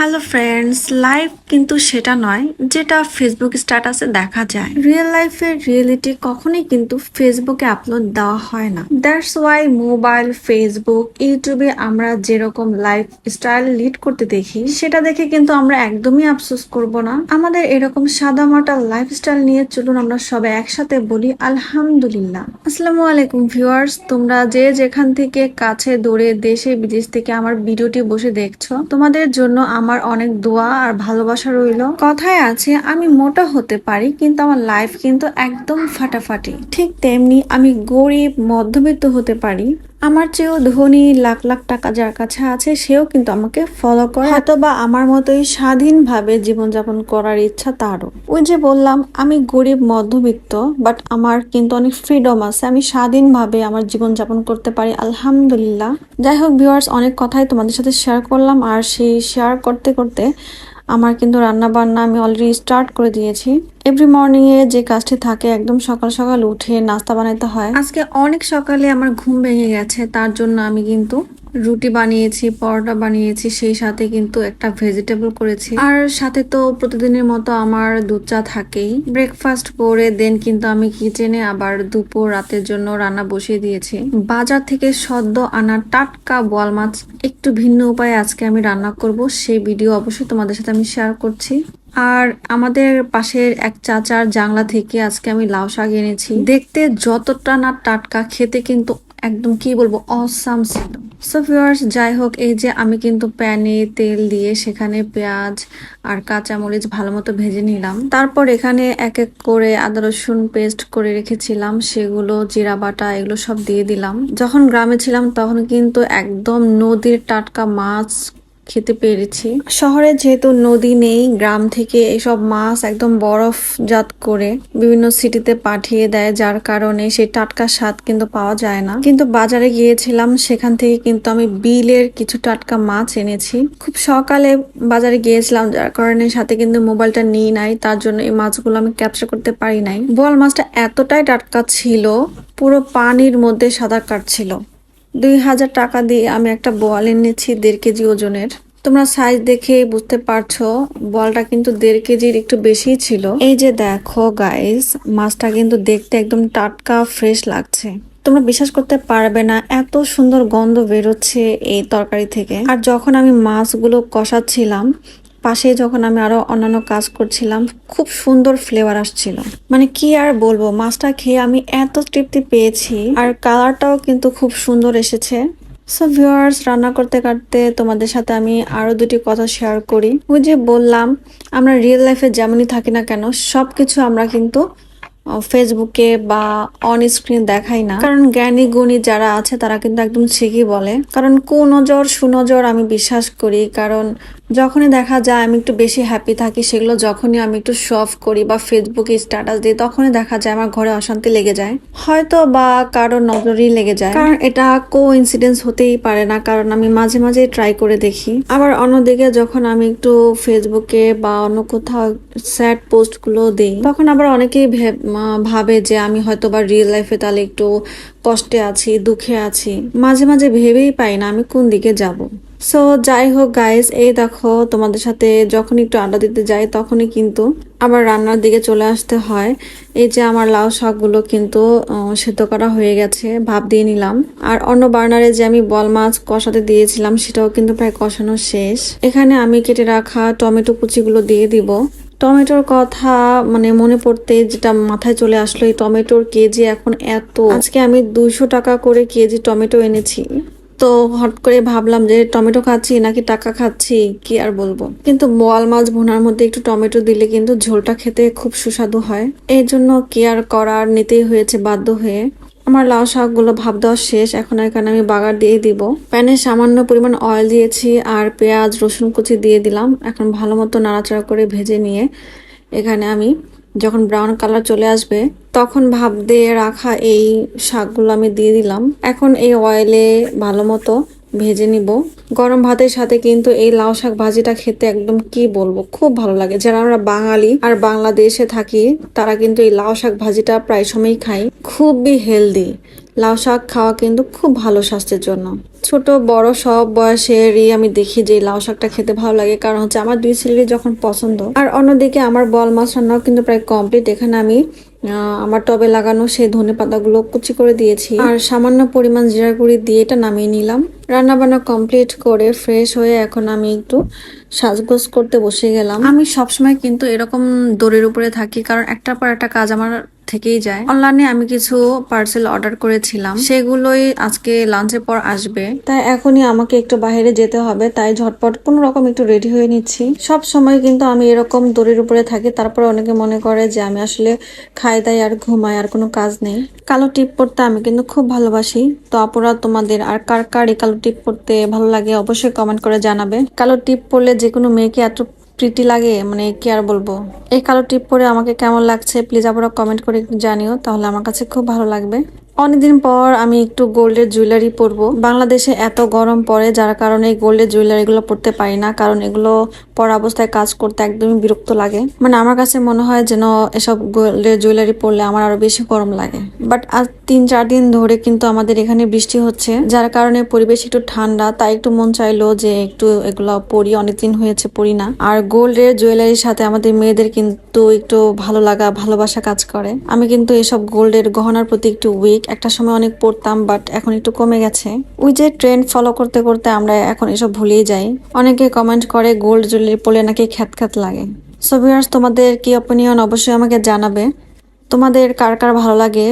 Hello friend's life কিন্তু সেটা নয়, যেটা ফেসবুক স্ট্যাটাসে দেখা যায়। রিয়েল লাইফের রিয়েলিটি কখনোই কিন্তু ফেসবুকে আপলোড দেওয়া হয় না। দ্যাটস ওয়াই মোবাইল ফেসবুক ইউটিউবে আমরা যেরকম লাইফ স্টাইল লিড করতে দেখি, সেটা দেখে কিন্তু আমরা একদমই আফসোস করব না। আমাদের এরকম সাদা সাদামাটা লাইফস্টাইল নিয়ে চলুন আমরা সবাই একসাথে বলি, আলহামদুলিল্লাহ। আসসালামু আলাইকুম ভিউয়ার্স তোমরা যে যেখান থেকে কাছে, দূরে, দেশে, বিদেশ থেকে আমার ভিডিওটি বসে দেখছ, তোমাদের জন্য আমার অনেক দোয়া আর ভালোবাসা রইল। কথায় আছে, আমি মোটা হতে পারি, কিন্তু আমার লাইফ কিন্তু একদম ফাটাফাটি। ঠিক তেমনি আমি গরিব, মধ্যবিত্ত হতে পারি। আমার চেয়েও ধনী লাখ লাখ টাকা যার কাছে আছে, সেও কিন্তু আমাকে ফলো করে। হয়তো বা আমার মতোই স্বাধীনভাবে জীবনযাপন করার ইচ্ছা তারও। ওই যে বললাম, আমি গরিব, মধ্যবিত্ত বাট আমার কিন্তু অনেক ফ্রিডম আছে। আমি স্বাধীনভাবে আমার জীবনযাপন করতে পারি, আলহামদুলিল্লাহ। যাই হোক ভিউয়ার্স অনেক কথাই তোমাদের সাথে শেয়ার করলাম, আর সেই শেয়ার করতে করতে আমার কিন্তু রান্না বান্না আমি অলরেডি স্টার্ট করে দিয়েছি। এভরি মর্নিং এ যে কাজটি থাকে, একদম সকাল সকাল উঠে নাস্তা বানাইতে হয়। আজকে অনেক সকালে আমার ঘুম ভেঙে গেছে, তার জন্য আমি কিন্তু রুটি বানিয়েছি, পরোটা বানিয়েছি, সেই সাথে কিন্তু একটা ভেজিটেবল করেছি। আর সাথে তো প্রতিদিনের মতো আমার দুধ চা থাকেই। ব্রেকফাস্ট করে দেন কিন্তু আমি কিচেনে আবার দুপুর রাতের জন্য রান্না বসিয়ে দিয়েছি। বাজার থেকে সদ্য আনা টাটকা বোয়াল মাছ, একটু ভিন্ন উপায়ে আজকে আমি রান্না করব, সেই ভিডিও অবশ্যই তোমাদের সাথে আমি শেয়ার করছি। আর আমাদের পাশের এক চাচার জাংলা থেকে আজকে আমি লাউ শাক এনেছি। দেখতে যতটা না টাটকা, খেতে কিন্তু একদম কি বলব অসাম ছিল। সো ভিউয়ার্স যাই হোক, এই যে আমি কিন্তু প্যানে তেল দিয়ে সেখানে পেঁয়াজ আর কাঁচামরিচ ভালো মতো ভেজে নিলাম। তারপর এখানে এক এক করে আদা, রসুন পেস্ট করে রেখেছিলাম। সেগুলো, জিরা বাটা, এগুলো সব দিয়ে দিলাম। যখন গ্রামে ছিলাম, তখন কিন্তু একদম নদীর টাটকা মাছ খেতে পেরেছি। শহরে যেহেতু নদী নেই, গ্রাম থেকে এসব মাছ একদম বরফজাত করে বিভিন্ন সিটিতে পাঠিয়ে দেয়, যার কারণে সেই টাটকা স্বাদ কিন্তু পাওয়া যায় না। কিন্তু বাজারে গিয়েছিলাম, সেখান থেকে কিন্তু আমি বিলের কিছু টাটকা মাছ এনেছি। খুব সকালে বাজারে গিয়েছিলাম, যার কারণে সাথে কিন্তু মোবাইলটা নিয়ে নাই, তার জন্য এই মাছগুলো আমি ক্যাপচার করতে পারি নাই। বোয়াল মাছটা এতটাই টাটকা ছিল, পুরো পানির মধ্যে সাদা কাটছিল। দুই হাজার টাকা দিয়ে আমি একটা বল এনেছি, দেড় কেজি ওজনের। তোমরা সাইজ দেখে বুঝতে পারছ, বলটা কিন্তু দেড় কেজির একটু বেশি ছিল। এই যে দেখো গাইস মাছটা কিন্তু দেখতে একদম টাটকা ফ্রেশ লাগছে। তোমরা বিশ্বাস করতে পারবে না, এত সুন্দর গন্ধ বেরোচ্ছে এই তরকারি থেকে। আর যখন আমি মাছগুলো কষাচ্ছিলাম, পাশে যখন আমি আরও অন্যান্য কাজ করছিলাম, খুব সুন্দর ফ্লেভার আসছিল। মানে কি আর বলব, মাছটা খেয়ে আমি এত তৃপ্তি পেয়েছি, আর কালারটাও কিন্তু খুব সুন্দর এসেছে। সো ভিউয়ার্স রান্না করতে করতে তোমাদের সাথে আমি আরও দুটি কথা শেয়ার করি। ওই যে বললাম, আমরা রিয়েল লাইফে যেমনই থাকি না কেন সব কিছু আমরা কিন্তু ফেসবুকে বা অন স্ক্রিন দেখাই না। কারণ জ্ঞানী, গুণী যারা আছে, তারা কিন্তু একদম ঠিকই বলে। কারণ কুনজর, সুনজর আমি বিশ্বাস করি। কারণ যখনই দেখা যায়, আমি একটু বেশি হ্যাপি থাকি, সেগুলো যখনই আমি একটু শফ করি বা ফেসবুকে স্ট্যাটাস দিই, তখনই দেখা যায় আমার ঘরে অশান্তি লেগে যায়। হয়তো বা কারোর নজরই লেগে যায়। কারণ এটা কো ইনসিডেন্স হতেই পারে না, কারণ আমি মাঝে মাঝে ট্রাই করে দেখি। আবার অন্যদিকে যখন আমি একটু ফেসবুকে বা অন্য কোথাও স্যাড পোস্টগুলো দিই, তখন আবার অনেকেই ভেব- যে আমি হয়তো বা রিয়েল লাইফে তাহলে একটু কষ্টে আছি, দুঃখে আছি। মাঝে মাঝে ভেবেই পাই না আমি কোন দিকে যাব। সো যাই হোক গাইস এই দেখো তোমাদের সাথে যখন একটু আড্ডা দিতে যাই তখনই কিন্তু আবার রান্নার দিকে চলে আসতে হয়। এই যে আমার লাউ শাকগুলো কিন্তু সেদ্ধ করা হয়ে গেছে, ভাপ দিয়ে নিলাম। আর অন্য বার্নারে যে আমি বল মাছ কষাতে দিয়েছিলাম সেটাও কিন্তু প্রায় কষানো শেষ। এখানে আমি কেটে রাখা টমেটো কুচিগুলো দিয়ে দিব। টমেটোর কথা মানে মনে পড়তে যেটা মাথায় চলে আসলো, এই টমেটোর কেজি এখন এত। আজকে আমি দুইশো টাকা করে কেজি টমেটো এনেছি। তো হট করে ভাবলাম যে টমেটো খাচ্ছি নাকি টাকা খাচ্ছি, কি আর বলব? কিন্তু বোয়াল মাছ ভুনার মধ্যে একটু টমেটো দিলে কিন্তু ঝোলটা খেতে খুব সুস্বাদু হয়। এই জন্য কেয়ার করার নিতেই হয়েছে বাধ্য হয়ে। আমার লাউ শাকগুলো ভাব দেওয়া শেষ। এখন এখানে আমি বাগার দিয়ে দিব। প্যানে সামান্য পরিমাণ অয়েল দিয়েছি আর পেঁয়াজ, রসুন কুচি দিয়ে দিলাম। এখন ভালো মতো নাড়াচাড়া করে ভেজে নিয়ে এখানে আমি যখন ব্রাউন কালার চলে আসবে, তখন ভাব দিয়ে রাখা এই শাকগুলো আমি দিয়ে দিলাম। এখন এই অয়েলে ভালো মতো ভেজে নিব। গরম ভাতের সাথে কিন্তু এই লাউ শাক ভাজিটা খেতে একদম কি বলব, খুব ভালো লাগে। যারা আমরা বাঙালি আর বাংলাদেশে থাকি, তারা কিন্তু এই লাউ শাক ভাজিটা প্রায় সময়ই খাই খুবই হেলদি। লাউ শাক খাওয়া কিন্তু খুব ভালো স্বাস্থ্যের জন্য। ছোট, বড়, সব বয়সেরই আমি দেখি যে লাউ শাকটা খেতে ভালো লাগে। কারণ হচ্ছে আমার দুই ছেলেরই যখন পছন্দ, আর অন্যদিকে আমার বল মাছ রান্নাও কিন্তু প্রায় কমপ্লিট এখানে আমি আমার টবে লাগানো সেই ধনে পাতাগুলো কুচি করে দিয়েছি। আর সামান্য পরিমাণ জিরা গুঁড়ি দিয়ে এটা নামিয়ে নিলাম। রান্না বান্না কমপ্লিট করে ফ্রেশ হয়ে এখন আমি একটু সাজগোজ করতে বসে গেলাম। আমি সবসময় কিন্তু এরকম দড়ির উপরে থাকি, কারণ একটার পর একটা কাজ আমার থেকেই যায়। অনলাইনে আমি কিছু পার্সেল অর্ডার করেছিলাম। সেগুলোই আজকে লাঞ্চের পর আসবে। তাই এখনই আমাকে একটু বাইরে যেতে হবে। তাই ঝটপট কোনো রকম একটু রেডি হয়ে নিচ্ছি। সব সময় কিন্তু আমি এরকম দড়ির উপরে থাকি। তারপরে অনেকে মনে করে যে আমি আসলে খাই দাই আর ঘুমাই, আর কোনো কাজ নেই। কালো টিপ পড়তে আমি কিন্তু খুব ভালোবাসি। তো আপুরা, তোমাদের আর কার কার এই কালো টিপ পড়তে ভালো লাগে অবশ্যই কমেন্ট করে জানাবে। কালো টিপ পরলে যে কোনো মেয়েকে এত প্রীতি লাগে মানে কি আর বলব? এই কালো টিপ পরে আমাকে কেমন লাগছে প্লিজ আপনারা কমেন্ট করে জানিও, তাহলে আমার কাছে খুব ভালো লাগবে। অনেকদিন পর আমি একটু গোল্ডের জুয়েলারি পরবো। বাংলাদেশে এত গরম পড়ে, যার কারণে গোল্ডের জুয়েলারিগুলো পরতে পারি না, কারণ এগুলো পরা অবস্থায় কাজ করতে একদমই বিরক্ত লাগে। মানে আমার কাছে মনে হয় যেন এসব গোল্ডের জুয়েলারি পরলে আমার আরও বেশি গরম লাগে। বাট আজ তিন চার দিন ধরে কিন্তু আমাদের এখানে বৃষ্টি হচ্ছে, যার কারণে পরিবেশ একটু ঠান্ডা, তাই একটু মন চাইলো যে একটু এগুলো পরি, অনেকদিন হয়েছে পরি না। আর গোল্ডের জুয়েলারির সাথে আমাদের মেয়েদের কিন্তু একটু ভালো লাগা, ভালোবাসা কাজ করে। আমি কিন্তু এসব গোল্ডের গহনার প্রতি একটু উইক একটা সময় অনেক পড়তাম বাট এখন একটু কমে গেছে। ওই যে ট্রেন্ড ফলো করতে করতে আমরা এখন এসব ভুলেই যাই। অনেকে কমেন্ট করে গোল্ড জুয়েলারি পরলে নাকি খ্যাত খ্যাত লাগে? সো ভিউয়ার্স তোমাদের কি অপিনিয়ন অবশ্যই আমাকে জানাবে। তোমাদের কার কার ভালো লাগে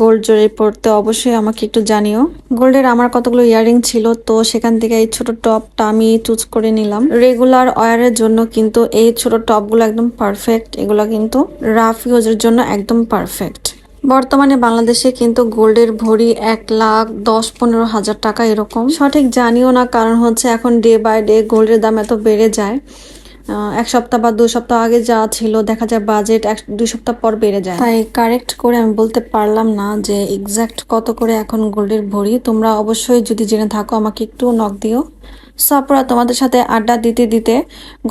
গোল্ড জুয়েলারি পরতে অবশ্যই আমাকে একটু জানিও। গোল্ডের আমার কতগুলো ইয়ারিং ছিল, তো সেখান থেকে এই ছোট টপটা আমি চুজ করে নিলাম। রেগুলার ওয়ারের জন্য কিন্তু এই ছোট টপগুলো একদম পারফেক্ট এগুলো কিন্তু রাফ ইউজের জন্য একদম পারফেক্ট বর্তমানে বাংলাদেশে কিন্তু গোল্ডের ভরি এক লাখ দশ পনেরো হাজার টাকা এরকম। সঠিক জানিও না, কারণ হচ্ছে এখন ডে বাই ডে গোল্ডের দাম এত বেড়ে যায়। এক সপ্তাহ বা দু সপ্তাহ আগে যা ছিল, দেখা যায় বাজেট এক, দুই সপ্তাহ পর বেড়ে যায়। তাই কারেক্ট করে আমি বলতে পারলাম না যে এক্স্যাক্ট কত করে এখন গোল্ডের ভরি। তোমরা অবশ্যই যদি জেনে থাকো, আমাকে একটু নক দিও। সাপরা তোমাদের সাথে আড্ডা দিতে দিতে,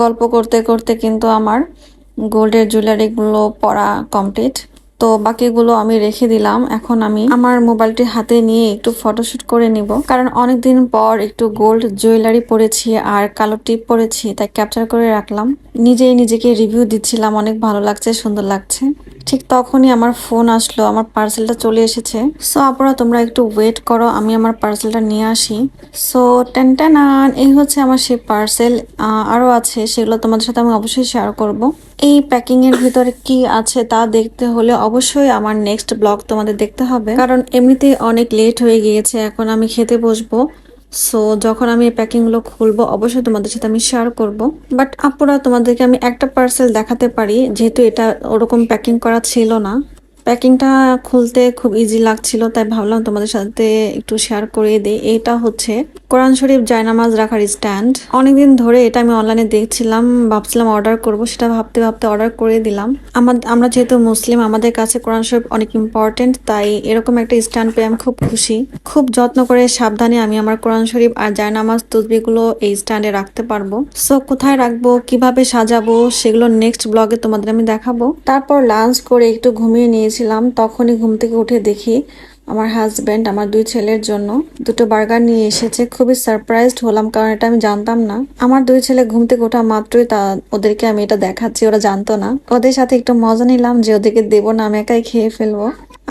গল্প করতে করতে কিন্তু আমার গোল্ডের জুয়েলারিগুলো পরা কমপ্লিট তো বাকিগুলো আমি রেখে দিলাম। এখন আমি আমার মোবাইলটি হাতে নিয়ে একটু ফটোশুট করে নিব। কারণ অনেকদিন পর একটু গোল্ড জুয়েলারি পরেছি আর কালো টিপ পরেছি, তাই ক্যাপচার করে রাখলাম। নিজেই নিজেকে রিভিউ দিচ্ছিলাম, অনেক ভালো লাগছে, সুন্দর লাগছে। ঠিক তখনই আমার ফোন আসলো, আমার পার্সেলটা চলে এসেছে। সো আপনারা তোমরা একটু ওয়েট করো, আমি আমার পার্সেলটা নিয়ে আসি। সো টেন টেন এই হচ্ছে আমার সেই পার্সেল আরও আছে, সেগুলো তোমাদের সাথে আমি অবশ্যই শেয়ার করব। এই প্যাকিং এর ভিতরে কি আছে তা দেখতে হলে অবশ্যই আমার নেক্সট ব্লগ তোমাদের দেখতে হবে। কারণ এমনিতেই অনেক লেট হয়ে গিয়েছে, এখন আমি খেতে বসবো। সো যখন আমি এই প্যাকিংগুলো খুলবো, অবশ্যই তোমাদের সাথে আমি শেয়ার করব। বাট আপুরা, তোমাদেরকে আমি একটা পার্সেল দেখাতে পারি, যেহেতু এটা ওরকম প্যাকিং করা ছিল না। প্যাকিংটা খুলতে খুব ইজি লাগছিল, তাই ভাবলাম তোমাদের সাথে একটু শেয়ার করে দিই। এটা হচ্ছে কোরআন শরীফ জায়নামাজ রাখার স্ট্যান্ড অনেকদিন ধরে এটা আমি অনলাইনে দেখছিলাম, ভাবছিলাম অর্ডার করব, সেটা ভাবতে ভাবতে অর্ডার করে দিলাম। আমার যেহেতু মুসলিম, আমাদের কাছে কোরআন শরীফ অনেক ইম্পর্টেন্ট তাই এরকম একটা স্ট্যান্ড পেয়ে আমি খুব খুশি। খুব যত্ন করে, সাবধানে আমি আমার কোরআন শরীফ আর জায়নামাজ তসবিগুলো এই স্ট্যান্ডে রাখতে পারব। সো কোথায় রাখব, কীভাবে সাজাবো, সেগুলো নেক্সট ব্লগে তোমাদের আমি দেখাবো। তারপর লাঞ্চ করে একটু ঘুমিয়ে নিয়েছিলাম তখনই ঘুম থেকে উঠে দেখি আমার হাজব্যান্ড আমার দুই ছেলের জন্য দুটো বার্গার নিয়ে এসেছে। খুবই সারপ্রাইজড হলাম কারণ এটা আমি জানতাম না। আমার দুই ছেলে ঘুম থেকে ওঠা মাত্রই তা, ওদেরকে আমি এটা দেখাচ্ছি, ওরা জানতো না। ওদের সাথে একটু মজা নিলাম যে ওদেরকে দেবো না, আমি একাই খেয়ে ফেলব।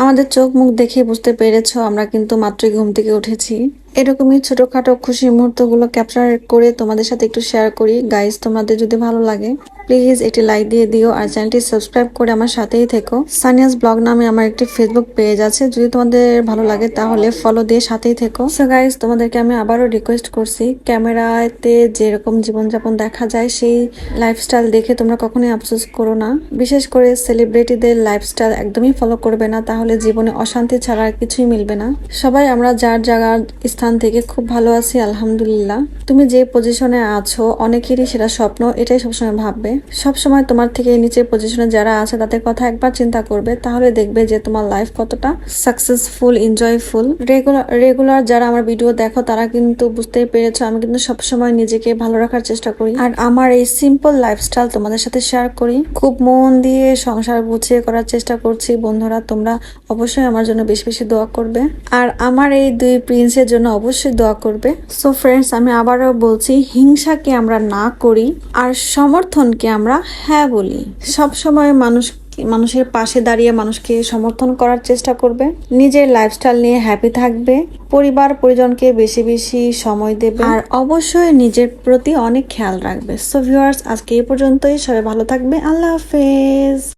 আমাদের চোখ মুখ দেখে বুঝতে পেরেছ, আমরা কিন্তু মাত্রই ঘুম থেকে উঠেছি। এরকমই ছোটখাটো খুশি মুহূর্তগুলো ক্যাপচার করে তোমাদের সাথে একটু শেয়ার করি। গাইজ তোমাদের যদি ভালো লাগে প্লিজ একটি লাইক দিয়ে দিও আর চ্যানেলটি সাবস্ক্রাইব করে আমার সাথেই থেকো। সানিয়াস ব্লগ নামে আমার একটি ফেসবুক পেজ আছে। যদি তোমাদের ভালো লাগে, তাহলে ফলো দিয়ে সাথেই থেকো। সো গাইজ তোমাদেরকে আমি আবারও রিকোয়েস্ট করছি ক্যামেরাতে যেরকম জীবনযাপন দেখা যায়, সেই লাইফস্টাইল দেখে তোমরা কখনোই আফসোস করো না। বিশেষ করে সেলিব্রিটিদের লাইফস্টাইল একদমই ফলো করবে না, তাহলে জীবনে অশান্তি ছাড়া আর কিছুই মিলবে না। সবাই আমরা যার জায়গার স্থান থেকে খুব ভালো আছি, আলহামদুলিল্লাহ। তুমি যে পজিশনে আছো, অনেকেরই সেটা স্বপ্ন, এটাই সবসময় ভাববে। সব সময় তোমার থেকে নিচের পজিশনে যারা আছে, তাদের কথা একবার চিন্তা করবে, তাহলে দেখবে যে তোমার লাইফ কতটা সাকসেসফুল এনজয়ফুল রেগুলার রেগুলার যারা আমার ভিডিও দেখো, তারা কিন্তু বুঝতেই পেরেছ, আমি কিন্তু সবসময় নিজেকে ভালো রাখার চেষ্টা করি। আর আমার এই সিম্পল লাইফস্টাইল তোমাদের সাথে শেয়ার করি। খুব মন দিয়ে সংসার গুছিয়ে করার চেষ্টা করছি। বন্ধুরা, তোমরা অবশ্যই আমার জন্য বেশি বেশি দোয়া করবে। আর আমার এই দুই প্রিন্সের জন্য অবশ্যই দোয়া করবে। সো ফ্রেন্ডস আমি আবারও বলছি, হিংসাকে আমরা না করি আর সমর্থনকে আমরা হ্যাঁ বলি। সব সময় মানুষ, মানুষের পাশে দাঁড়িয়ে মানুষকে সমর্থন করার চেষ্টা করবে। নিজের লাইফস্টাইল নিয়ে হ্যাপি থাকবে। পরিবার, পরিজনকে বেশি বেশি সময় দেবে। আর অবশ্যই নিজের প্রতি অনেক খেয়াল রাখবে। সো ভিউয়ার্স আজকে এই পর্যন্তই। সবাই ভালো থাকবে। আল্লাহ হাফেজ।